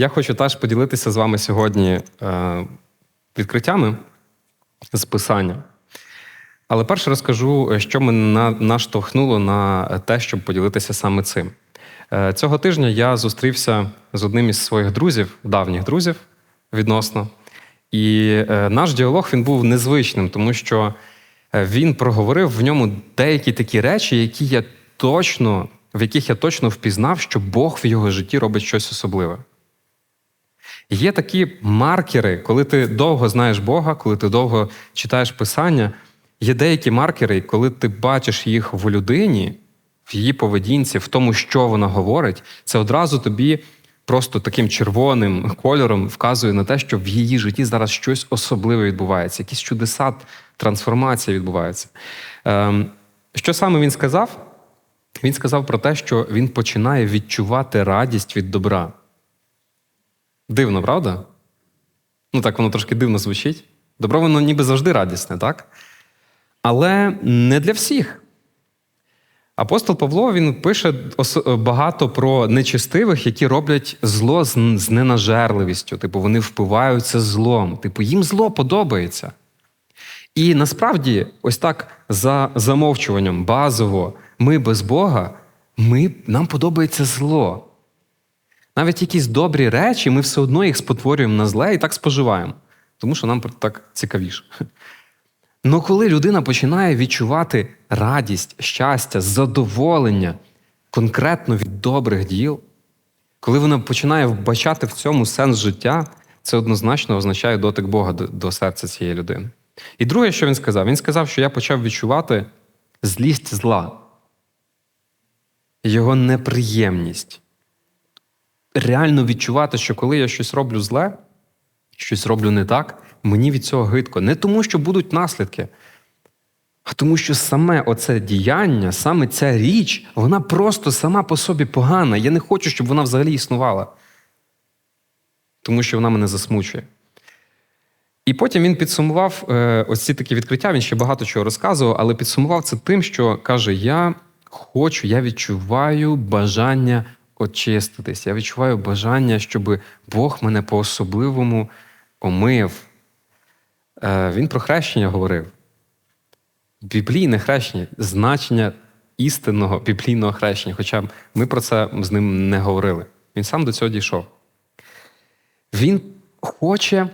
Я хочу теж поділитися з вами сьогодні е, відкриттями з писання. Але перше розкажу, що мене на- наштовхнуло на те, щоб поділитися саме цим. Е, Цього тижня я зустрівся з одним із своїх друзів, давніх друзів відносно. І е, наш діалог він був незвичним, тому що е, він проговорив в ньому деякі такі речі, які я точно, в яких я точно впізнав, що Бог в його житті робить щось особливе. Є такі маркери, коли ти довго знаєш Бога, коли ти довго читаєш Писання, є деякі маркери, коли ти бачиш їх в людині, в її поведінці, в тому, що вона говорить, це одразу тобі просто таким червоним кольором вказує на те, що в її житті зараз щось особливе відбувається, якісь чудеса, трансформація відбувається. Ем, що саме він сказав? Він сказав про те, що він починає відчувати радість від добра. Дивно, правда? Ну так воно трошки дивно звучить. Добро воно ніби завжди радісне, так? Але не для всіх. Апостол Павло він пише багато про нечестивих, які роблять зло з ненажерливістю. Типу, вони впиваються злом. Типу, їм зло подобається. І насправді, ось так за замовчуванням базово, ми без Бога, ми, нам подобається зло. Навіть якісь добрі речі, ми все одно їх спотворюємо на зле і так споживаємо, тому що нам так цікавіше. Ну коли людина починає відчувати радість, щастя, задоволення конкретно від добрих діл, коли вона починає вбачати в цьому сенс життя, це однозначно означає дотик Бога до серця цієї людини. І друге, що він сказав, він сказав, що я почав відчувати злість зла, його неприємність. Реально відчувати, що коли я щось роблю зле, щось роблю не так, мені від цього гидко. Не тому, що будуть наслідки, а тому, що саме оце діяння, саме ця річ, вона просто сама по собі погана. Я не хочу, щоб вона взагалі існувала. Тому що вона мене засмучує. І потім він підсумував е, ось ці такі відкриття, він ще багато чого розказував, але підсумував це тим, що каже: Я хочу, я відчуваю бажання очиститись. Я відчуваю бажання, щоб Бог мене по-особливому омив. Е, він про хрещення говорив. Біблійне хрещення, значення істинного біблійного хрещення, хоча ми про це з ним не говорили. Він сам до цього дійшов. Він хоче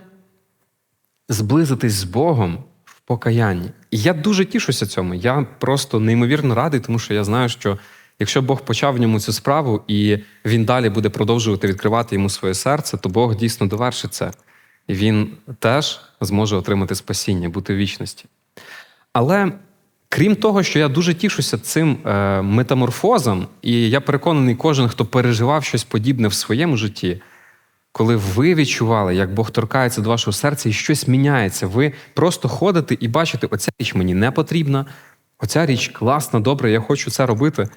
зблизитись з Богом в покаянні. І я дуже тішуся цьому. Я просто неймовірно радий, тому що я знаю, що якщо Бог почав в ньому цю справу, і він далі буде продовжувати відкривати йому своє серце, то Бог дійсно довершить це. І він теж зможе отримати спасіння, бути в вічності. Але крім того, що я дуже тішуся цим е, метаморфозом, і я переконаний, кожен, хто переживав щось подібне в своєму житті, коли ви відчували, як Бог торкається до вашого серця і щось міняється, ви просто ходите і бачите, оця річ мені не потрібна, оця річ класна, добре, я хочу це робити.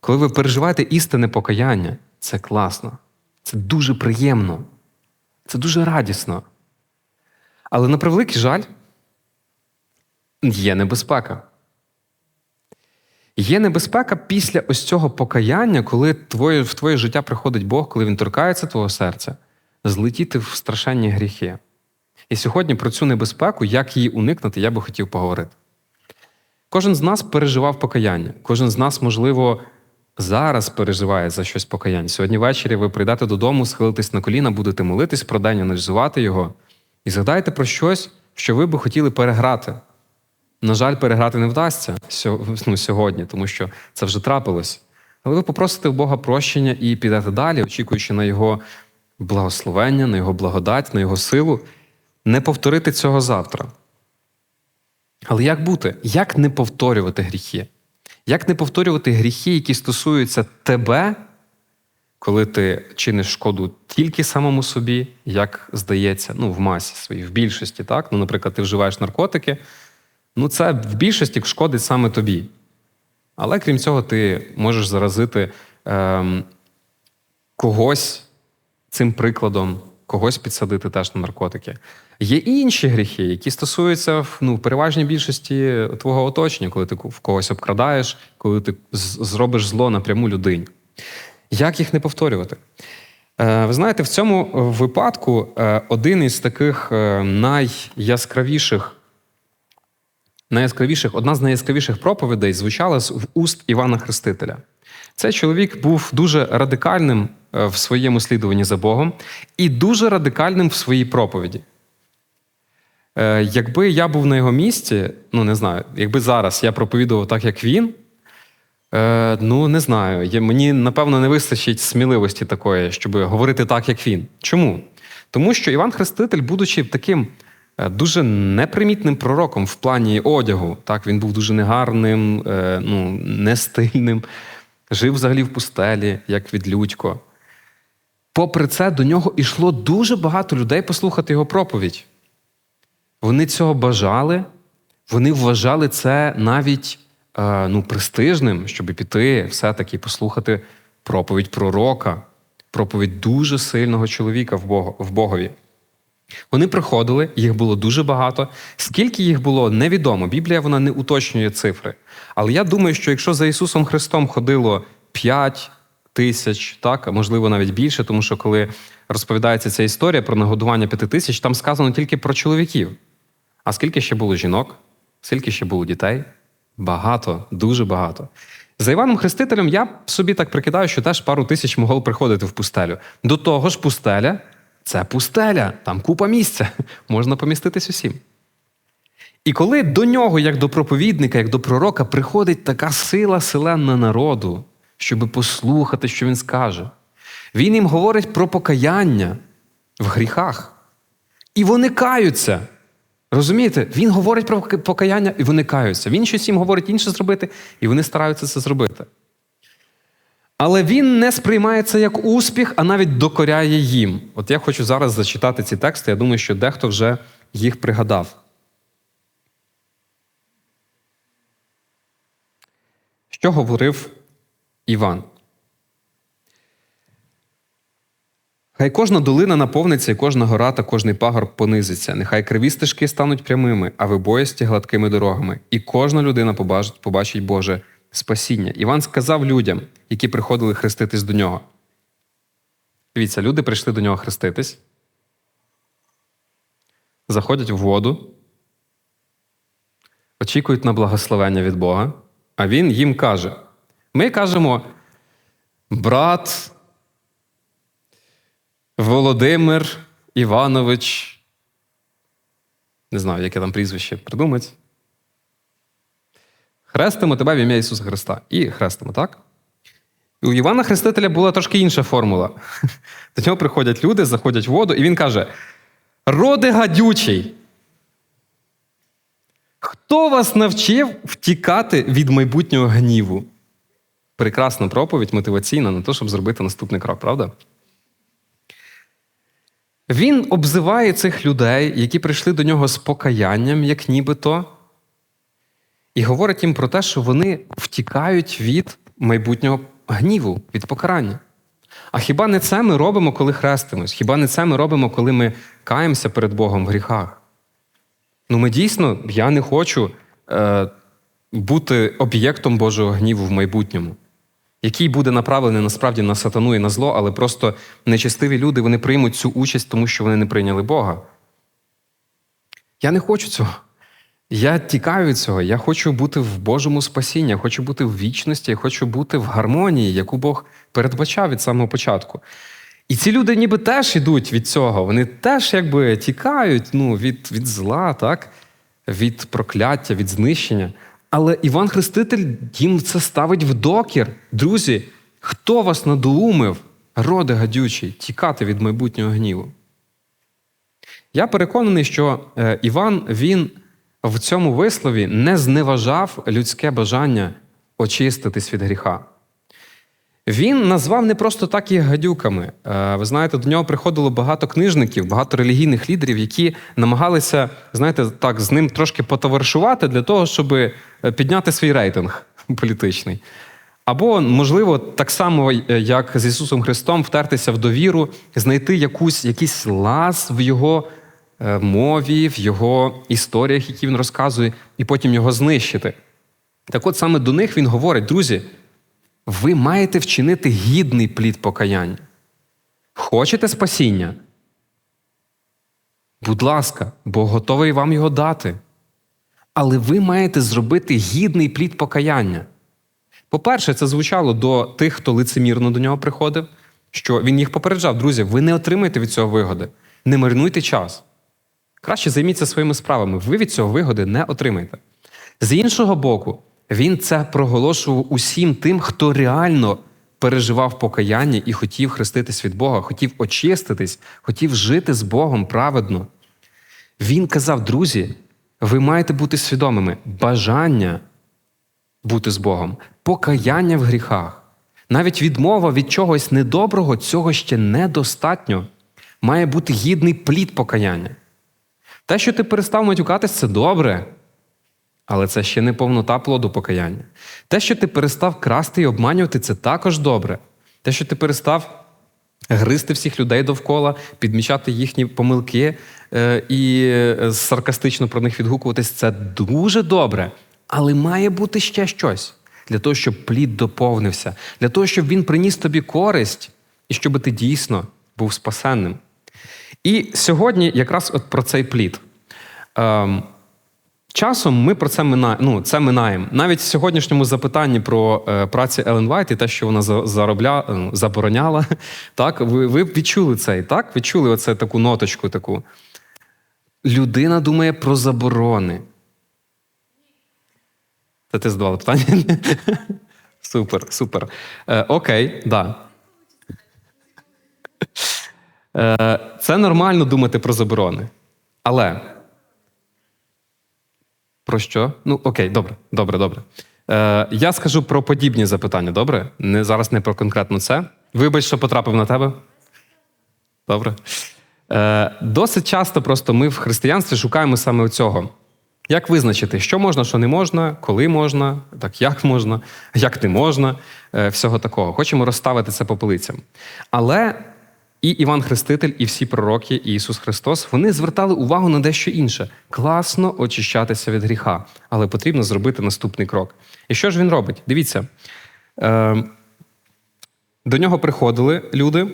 Коли ви переживаєте істинне покаяння, це класно, це дуже приємно, це дуже радісно. Але на превеликий жаль, є небезпека. Є небезпека після ось цього покаяння, коли твоє, в твоє життя приходить Бог, коли він торкається твого серця, злетіти в страшенні гріхи. І сьогодні про цю небезпеку, як її уникнути, я би хотів поговорити. Кожен з нас переживав покаяння. Кожен з нас, можливо, зараз переживає за щось покаяння. Сьогодні ввечері ви прийдете додому, схилитесь на коліна, будете молитись про день, аналізувати його. І згадайте про щось, що ви би хотіли переграти. На жаль, переграти не вдасться ну, сьогодні, тому що це вже трапилось. Але ви попросите у Бога прощення і підете далі, очікуючи на Його благословення, на Його благодать, на Його силу, не повторити цього завтра. Але як бути? Як не повторювати гріхи? Як не повторювати гріхи, які стосуються тебе, коли ти чиниш шкоду тільки самому собі, як здається, ну, в масі своїй, в більшості, так? Ну, наприклад, ти вживаєш наркотики, ну це в більшості шкодить саме тобі. Але крім цього, ти можеш заразити ем, когось цим прикладом, когось підсадити теж на наркотики. Є інші гріхи, які стосуються ну, в переважній більшості твого оточення, коли ти в когось обкрадаєш, коли ти зробиш зло напряму людині. Як їх не повторювати? Е, ви знаєте, в цьому випадку е, один із таких е, найяскравіших, найяскравіших, одна з найяскравіших проповідей звучала з уст Івана Хрестителя. Цей чоловік був дуже радикальним в своєму слідуванні за Богом і дуже радикальним в своїй проповіді. Якби я був на його місці, ну не знаю, якби зараз я проповідував так, як він. Е, Ну, не знаю. Мені, напевно, не вистачить сміливості такої, щоб говорити так, як він. Чому? Тому що Іван Хреститель, будучи таким е, дуже непримітним пророком в плані одягу, так, він був дуже негарним, е, ну, нестильним, жив взагалі в пустелі, як відлюдько. Попри це, до нього йшло дуже багато людей послухати його проповідь. Вони цього бажали, вони вважали це навіть Е, ну, престижним, щоб піти, все-таки послухати проповідь пророка, проповідь дуже сильного чоловіка в Богові. Вони приходили, їх було дуже багато. Скільки їх було, невідомо. Біблія вона не уточнює цифри. Але я думаю, що якщо за Ісусом Христом ходило 5 тисяч, так, а можливо навіть більше, тому що коли розповідається ця історія про нагодування п'яти тисяч, там сказано тільки про чоловіків. А скільки ще було жінок, скільки ще було дітей? Багато, дуже багато. За Іваном Хрестителем я собі так прикидаю, що теж пару тисяч могло приходити в пустелю. До того ж, пустеля це пустеля, там купа місця, можна поміститись усім. І коли до нього, як до проповідника, як до пророка, приходить така сила селенна народу, щоб послухати, що він скаже, він їм говорить про покаяння в гріхах. І вони каються. Розумієте, він говорить про покаяння, і вони каються. Він щось їм говорить інше зробити, і вони стараються це зробити. Але він не сприймає це як успіх, а навіть докоряє їм. От я хочу зараз зачитати ці тексти. Я думаю, що дехто вже їх пригадав. Що говорив Іван? Хай кожна долина наповниться, і кожна гора та кожний пагорб понизиться. Нехай криві стежки стануть прямими, а вибоїсті гладкими дорогами, і кожна людина побачить, побачить Боже спасіння. Іван сказав людям, які приходили хреститись до нього. Дивіться, люди прийшли до нього хреститись, заходять в воду, очікують на благословення від Бога, а він їм каже: ми кажемо, брат. Володимир Іванович. Не знаю, яке там прізвище придумати. Хрестимо тебе в ім'я Ісуса Христа. І хрестимо, так? У Івана Хрестителя була трошки інша формула. До нього приходять люди, заходять в воду, і він каже: Роди гадючий. Хто вас навчив втікати від майбутнього гніву? Прекрасна проповідь мотиваційна на те, щоб зробити наступний крок, правда? Він обзиває цих людей, які прийшли до нього з покаянням, як нібито, і говорить їм про те, що вони втікають від майбутнього гніву, від покарання. А хіба не це ми робимо, коли хрестимось? Хіба не це ми робимо, коли ми каємося перед Богом в гріхах? Ну, ми дійсно, я не хочу е, бути об'єктом Божого гніву в майбутньому який буде направлений насправді на сатану і на зло, але просто нечестиві люди вони приймуть цю участь, тому що вони не прийняли Бога. Я не хочу цього. Я тікаю від цього. Я хочу бути в Божому спасінні, я хочу бути в вічності, я хочу бути в гармонії, яку Бог передбачав від самого початку. І ці люди ніби теж йдуть від цього. Вони теж якби тікають ну, від від зла, так? від прокляття, від знищення. Але Іван Хреститель їм це ставить в докір. Друзі, хто вас надоумив, роди гадючий, тікати від майбутнього гніву? Я переконаний, що е, Іван він в цьому вислові не зневажав людське бажання очиститись від гріха. Він назвав не просто так їх гадюками. Е, ви знаєте, до нього приходило багато книжників, багато релігійних лідерів, які намагалися, знаєте, так, з ним трошки потоваришувати для того, щоб е, підняти свій рейтинг політичний. Або, можливо, так само, е, як з Ісусом Христом, втертися в довіру, знайти якусь, якийсь лаз в Його мові, в Його історіях, які він розказує, і потім його знищити. Так от саме до них він говорить, друзі ви маєте вчинити гідний плід покаяння. Хочете спасіння? Будь ласка, Бог готовий вам його дати. Але ви маєте зробити гідний плід покаяння. По-перше, це звучало до тих, хто лицемірно до нього приходив, що він їх попереджав, друзі, ви не отримаєте від цього вигоди, не марнуйте час. Краще займіться своїми справами, ви від цього вигоди не отримаєте. З іншого боку, він це проголошував усім тим, хто реально переживав покаяння і хотів хреститись від Бога, хотів очиститись, хотів жити з Богом праведно. Він казав: друзі, ви маєте бути свідомими, бажання бути з Богом, покаяння в гріхах. Навіть відмова від чогось недоброго цього ще недостатньо. Має бути гідний плід покаяння. Те, що ти перестав матюкатись, це добре, але це ще не повнота плоду покаяння. Те, що ти перестав красти і обманювати, це також добре. Те, що ти перестав гризти всіх людей довкола, підмічати їхні помилки е, і е, саркастично про них відгукуватись, це дуже добре. Але має бути ще щось для того, щоб плід доповнився, для того, щоб він приніс тобі користь і щоб ти дійсно був спасенним. І сьогодні якраз от про цей плід. Ем, Часом ми про це минаємо. Ну, це минаємо. Навіть в сьогоднішньому запитанні про е, праці Елен Вайт і те, що вона заробля, е, забороняла, так, ви, ви відчули це, так? Відчули оце таку ноточку таку. Людина думає про заборони. Це ти задавала питання? супер, супер. Е, окей, да. Е, це нормально думати про заборони. Але. Про що? Ну, окей, добре, добре, добре. Е, я скажу про подібні запитання, добре? Не, зараз не про конкретно це. Вибач, що потрапив на тебе. Добре. Е, досить часто просто ми в християнстві шукаємо саме цього. Як визначити, що можна, що не можна, коли можна, так як можна, як не можна, е, всього такого. Хочемо розставити це по полицям. Але і Іван Хреститель, і всі пророки, і Ісус Христос вони звертали увагу на дещо інше. Класно очищатися від гріха, але потрібно зробити наступний крок. І що ж він робить? Дивіться. Е, до нього приходили люди.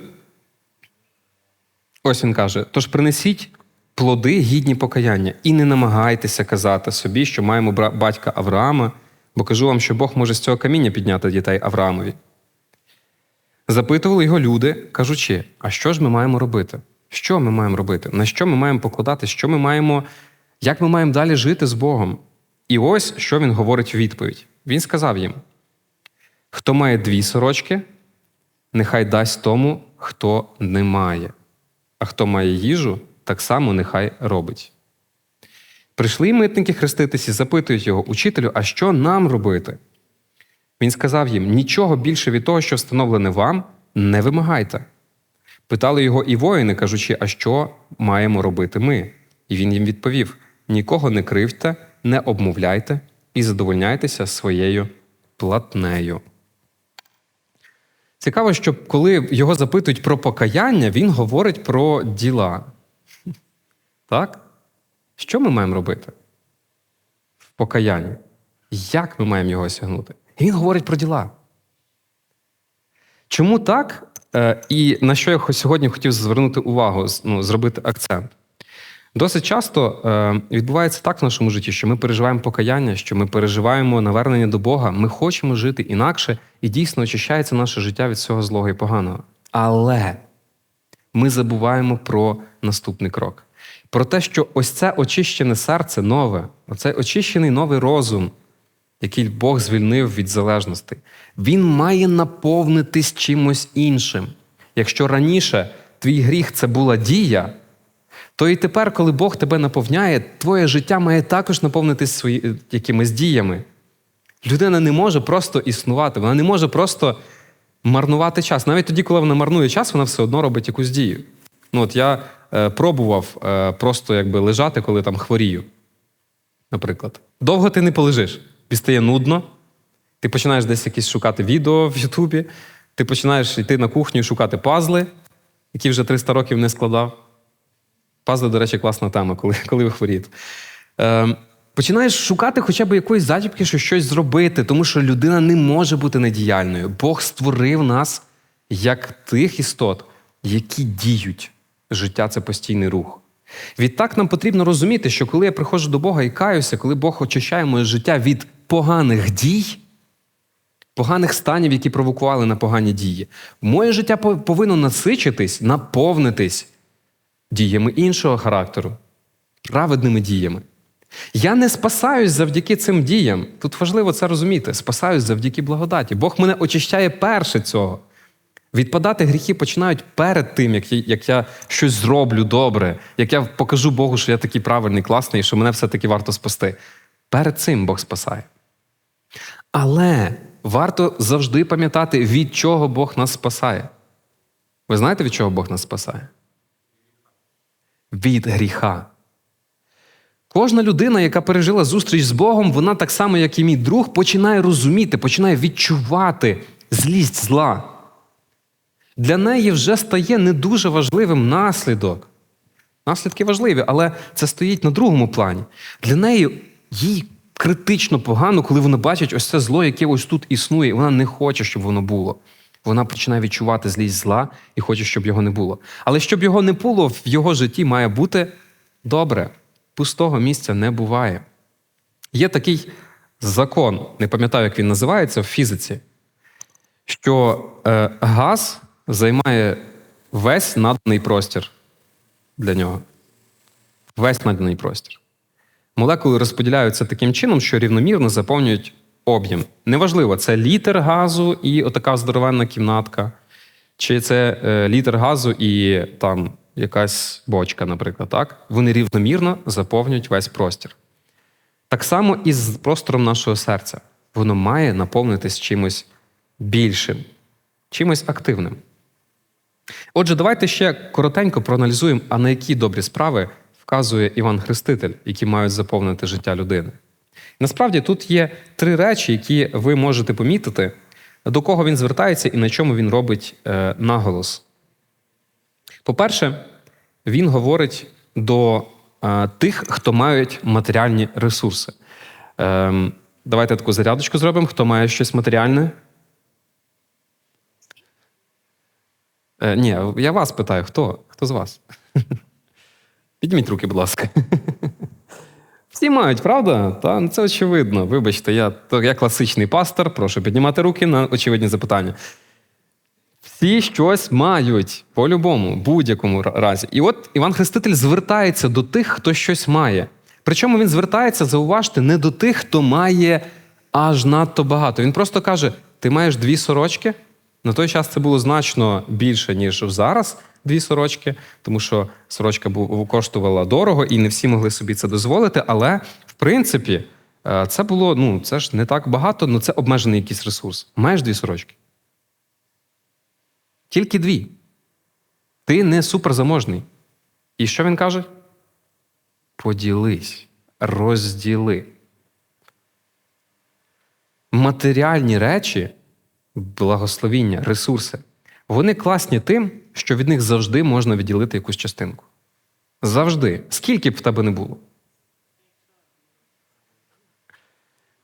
Ось він каже: тож принесіть плоди гідні покаяння, і не намагайтеся казати собі, що маємо батька Авраама, бо кажу вам, що Бог може з цього каміння підняти дітей Авраамові. Запитували його люди, кажучи: а що ж ми маємо робити? Що ми маємо робити? На що ми маємо покладати? Що ми маємо, як ми маємо далі жити з Богом? І ось що він говорить у відповідь. Він сказав їм: хто має дві сорочки, нехай дасть тому, хто не має, а хто має їжу, так само нехай робить. Прийшли митники хреститись і запитують його, учителю, а що нам робити? Він сказав їм: нічого більше від того, що встановлене вам, не вимагайте. Питали його і воїни, кажучи, а що маємо робити ми? І він їм відповів: нікого не кривте, не обмовляйте і задовольняйтеся своєю платнею. Цікаво, що коли його запитують про покаяння, він говорить про діла. Так? Що ми маємо робити в покаянні? Як ми маємо його осягнути? І він говорить про діла. Чому так? Е, І на що я сьогодні хотів звернути увагу, ну, зробити акцент. Досить часто е, відбувається так в нашому житті, що ми переживаємо покаяння, що ми переживаємо навернення до Бога, ми хочемо жити інакше, і дійсно очищається наше життя від всього злого і поганого. Але ми забуваємо про наступний крок. Про те, що ось це очищене серце нове, оцей очищений новий розум, який Бог звільнив від залежностей, він має наповнитись чимось іншим. Якщо раніше твій гріх це була дія, то і тепер, коли Бог тебе наповняє, твоє життя має також наповнитись свої, якимись діями. Людина не може просто існувати, вона не може просто марнувати час. Навіть тоді, коли вона марнує час, вона все одно робить якусь дію. Ну, от я е, пробував е, просто якби лежати, коли там хворію. Наприклад. Довго ти не полежиш, тобі стає нудно. Ти починаєш десь якісь шукати відео в Ютубі, ти починаєш йти на кухню і шукати пазли, які вже 300 років не складав. Пазли, до речі, класна тема, коли, коли ви хворієте. Е, починаєш шукати хоча б якоїсь зачіпки, що щось зробити, тому що людина не може бути недіяльною. Бог створив нас як тих істот, які діють. Життя це постійний рух. Відтак нам потрібно розуміти, що коли я приходжу до Бога і каюся, коли Бог очищає моє життя від поганих дій, поганих станів, які провокували на погані дії, моє життя повинно насичитись, наповнитись діями іншого характеру, праведними діями. Я не спасаюсь завдяки цим діям. Тут важливо це розуміти. Спасаюсь завдяки благодаті. Бог мене очищає перше цього. Відпадати гріхи починають перед тим, як я, як я щось зроблю добре, як я покажу Богу, що я такий правильний, класний, що мене все-таки варто спасти. Перед цим Бог спасає. Але варто завжди пам'ятати, від чого Бог нас спасає. Ви знаєте, від чого Бог нас спасає? Від гріха. Кожна людина, яка пережила зустріч з Богом, вона так само, як і мій друг, починає розуміти, починає відчувати злість зла. Для неї вже стає не дуже важливим наслідок. Наслідки важливі, але це стоїть на другому плані. Для неї їй критично погано, коли вона бачить ось це зло, яке ось тут існує, і вона не хоче, щоб воно було. Вона починає відчувати злість зла і хоче, щоб його не було. Але щоб його не було, в його житті має бути добре пустого місця не буває. Є такий закон, не пам'ятаю, як він називається в фізиці, що е, газ займає весь наданий простір для нього. Весь наданий простір. Молекули розподіляються таким чином, що рівномірно заповнюють об'єм. Неважливо, це літр газу і отака здоровенна кімнатка, чи це е, літр газу і там якась бочка, наприклад, так? вони рівномірно заповнюють весь простір. Так само і з простором нашого серця. Воно має наповнитись чимось більшим, чимось активним. Отже, давайте ще коротенько проаналізуємо, а на які добрі справи вказує Іван Хреститель, які мають заповнити життя людини. Насправді тут є три речі, які ви можете помітити, до кого він звертається і на чому він робить е, наголос. По-перше, він говорить до е, тих, хто мають матеріальні ресурси. Е, давайте таку зарядочку зробимо. Хто має щось матеріальне? Е, ні, я вас питаю, хто? Хто з вас? Підніміть руки, будь ласка. Всі мають, правда? Та ну, це очевидно. Вибачте, я я класичний пастор, прошу піднімати руки на очевидні запитання. Всі щось мають по-любому, будь-якому разі. І от Іван Хреститель звертається до тих, хто щось має. Причому він звертається, зауважте, не до тих, хто має аж надто багато. Він просто каже: ти маєш дві сорочки. На той час це було значно більше, ніж зараз дві сорочки, тому що сорочка коштувала дорого, і не всі могли собі це дозволити. Але в принципі, е, це було ну це ж не так багато, але це обмежений якийсь ресурс. Маєш дві сорочки. Тільки дві. Ти не суперзаможний. І що він каже? Поділись, розділи. Матеріальні речі, благословіння, ресурси, вони класні тим, що від них завжди можна відділити якусь частинку. Завжди. Скільки б в тебе не було.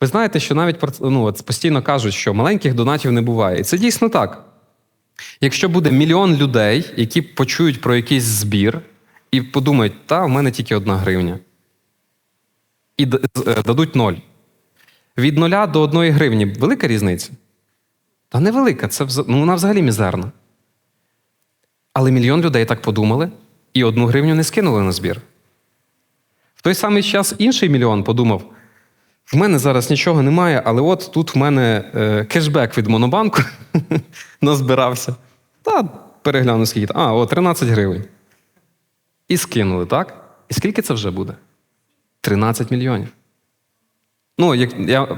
Ви знаєте, що навіть ну, от постійно кажуть, що маленьких донатів не буває. І це дійсно так. Якщо буде мільйон людей, які почують про якийсь збір, і подумають, та в мене тільки одна гривня, і е, дадуть ноль. Від нуля до одної гривні велика різниця? Та невелика, це ну, вона взагалі мізерна. Але мільйон людей так подумали і одну гривню не скинули на збір. В той самий час інший мільйон подумав: в мене зараз нічого немає, але от тут в мене е, кешбек від Монобанку назбирався. Та перегляну скільки. А, о, 13 гривень. І скинули, так? І скільки це вже буде? 13 мільйонів. Ну, як я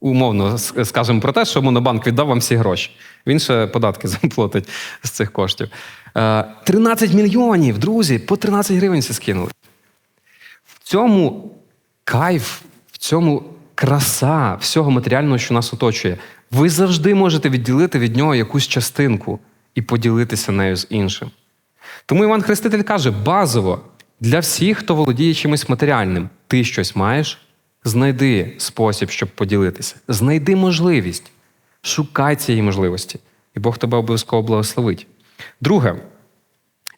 умовно скажемо про те, що Монобанк віддав вам всі гроші. Він ще податки заплатить з цих коштів. 13 е, мільйонів, друзі, по 13 гривень це скинули. В цьому кайф, в цьому краса всього матеріального, що нас оточує. Ви завжди можете відділити від нього якусь частинку і поділитися нею з іншим. Тому Іван Хреститель каже: базово для всіх, хто володіє чимось матеріальним, ти щось маєш, знайди спосіб, щоб поділитися. Знайди можливість, шукай цієї можливості, і Бог тебе обов'язково благословить. Друге,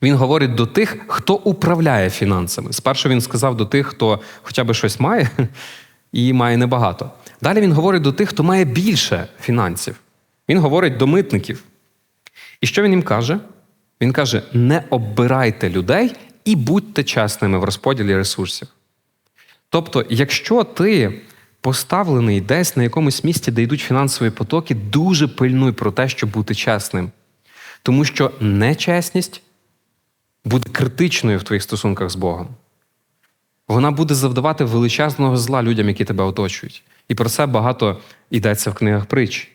він говорить до тих, хто управляє фінансами. Спершу він сказав до тих, хто хоча б щось має і має небагато. Далі він говорить до тих, хто має більше фінансів. Він говорить до митників. І що він їм каже? Він каже: не оббирайте людей і будьте чесними в розподілі ресурсів. Тобто, якщо ти поставлений десь на якомусь місці, де йдуть фінансові потоки, дуже пильнуй про те, щоб бути чесним. Тому що нечесність буде критичною в твоїх стосунках з Богом. Вона буде завдавати величезного зла людям, які тебе оточують. І про це багато йдеться в книгах притч.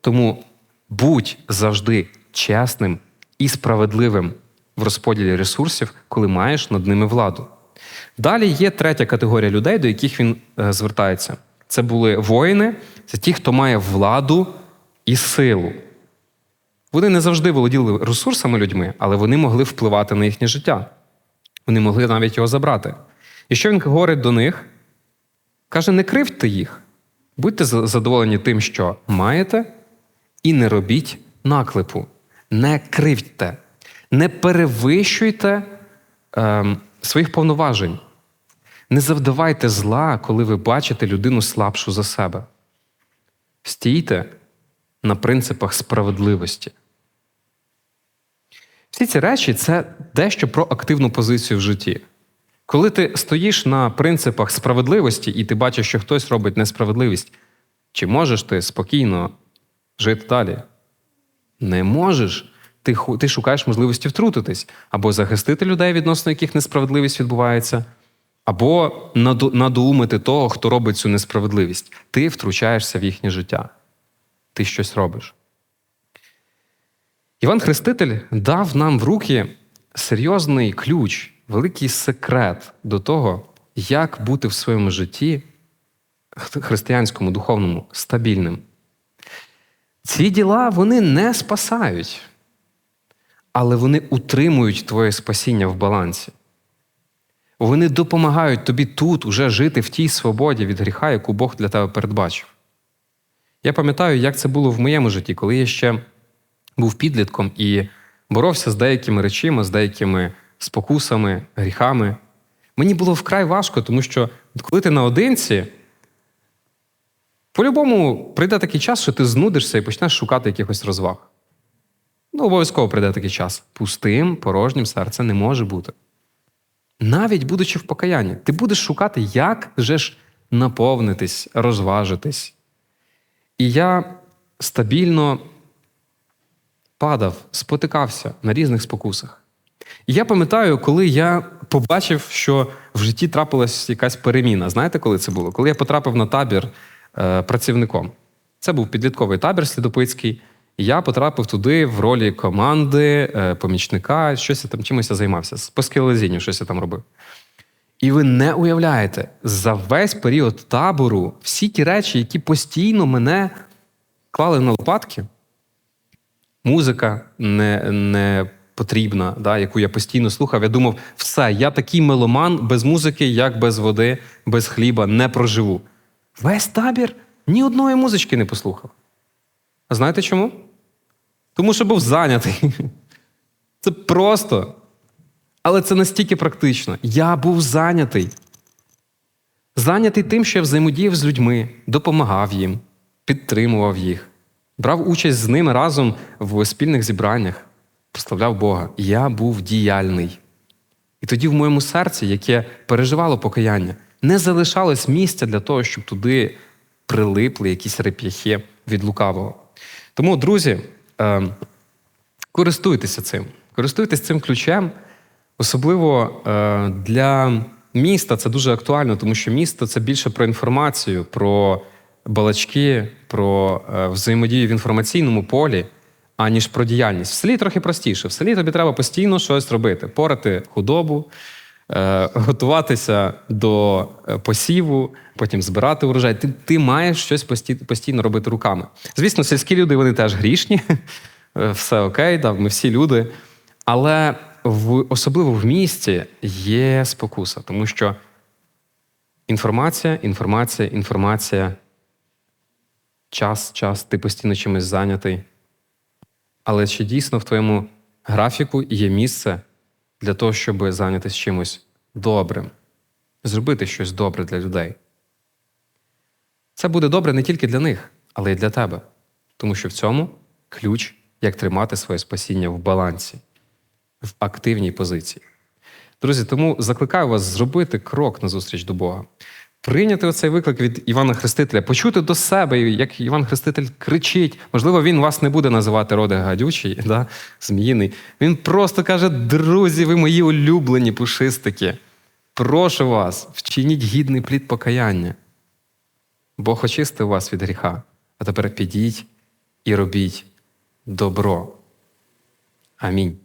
Тому будь завжди чесним і справедливим в розподілі ресурсів, коли маєш над ними владу. Далі є третя категорія людей, до яких він е, звертається. Це були воїни, це ті, хто має владу і силу. Вони не завжди володіли ресурсами людьми, але вони могли впливати на їхнє життя. Вони могли навіть його забрати. І що він говорить до них? Каже: не кривдьте їх, будьте задоволені тим, що маєте, і не робіть наклепу. Не кривдьте, не перевищуйте е, своїх повноважень. Не завдавайте зла, коли ви бачите людину слабшу за себе. Стійте на принципах справедливості. Всі ці речі це дещо про активну позицію в житті. Коли ти стоїш на принципах справедливості і ти бачиш, що хтось робить несправедливість, чи можеш ти спокійно жити далі? Не можеш. Ти ти шукаєш можливості втрутитись або захистити людей, відносно яких несправедливість відбувається, або надоумити того, хто робить цю несправедливість. Ти втручаєшся в їхнє життя. Ти щось робиш. Іван Хреститель дав нам в руки серйозний ключ, великий секрет до того, як бути в своєму житті християнському, духовному, стабільним. Ці діла вони не спасають, але вони утримують твоє спасіння в балансі. Вони допомагають тобі тут уже жити в тій свободі від гріха, яку Бог для тебе передбачив. Я пам'ятаю, як це було в моєму житті, коли я ще був підлітком і боровся з деякими речами, з деякими спокусами, гріхами. Мені було вкрай важко, тому що коли ти наодинці, по-любому прийде такий час, що ти знудишся і почнеш шукати якихось розваг. Ну, обов'язково прийде такий час. Пустим, порожнім серце не може бути. Навіть будучи в покаянні, ти будеш шукати, як же ж наповнитись, розважитись. І я стабільно падав, спотикався на різних спокусах. І я пам'ятаю, коли я побачив, що в житті трапилась якась переміна. Знаєте, коли це було? Коли я потрапив на табір е, працівником. Це був підлітковий табір Слідопицький. Я потрапив туди в ролі команди, е, помічника, щось я там чимось займався. По скелезінню щось я там робив. І ви не уявляєте, за весь період табору всі ті речі, які постійно мене клали на лопатки, музика не не потрібна, да, яку я постійно слухав. Я думав, все, я такий меломан без музики, як без води, без хліба, не проживу. Весь табір ні одної музички не послухав. А знаєте чому? Тому що був зайнятий. Це просто. Але це настільки практично. Я був зайнятий. Зайнятий тим, що я взаємодіяв з людьми, допомагав їм, підтримував їх, брав участь з ними разом в спільних зібраннях, прославляв Бога. Я був діяльний. І тоді в моєму серці, яке переживало покаяння, не залишалось місця для того, щоб туди прилипли якісь реп'яхи від лукавого. Тому, друзі, е, користуйтеся цим, користуйтесь цим ключем. Особливо е, для міста це дуже актуально, тому що місто це більше про інформацію, про балачки, про е, взаємодію в інформаційному полі, аніж про діяльність. В селі трохи простіше. В селі тобі треба постійно щось робити: порати худобу, готуватися до посіву, потім збирати урожай. Ти ти маєш щось постійно робити руками. Звісно, сільські люди вони теж грішні, все окей, да, ми всі люди. Але в, особливо в місті є спокуса, тому що інформація, інформація, інформація, час, час, ти постійно чимось зайнятий. Але чи дійсно в твоєму графіку є місце для того, щоб зайнятися чимось добрим, зробити щось добре для людей. Це буде добре не тільки для них, але й для тебе. Тому що в цьому ключ, як тримати своє спасіння в балансі, в активній позиції. Друзі, тому закликаю вас зробити крок назустріч до Бога. Прийняти оцей виклик від Івана Хрестителя, почути до себе, як Іван Хреститель кричить. Можливо, він вас не буде називати роди гадючий, да? зміїний. Він просто каже: друзі, ви мої улюблені пушистики. Прошу вас, вчиніть гідний плід покаяння. Бог очистив вас від гріха, а тепер підіть і робіть добро. Амінь.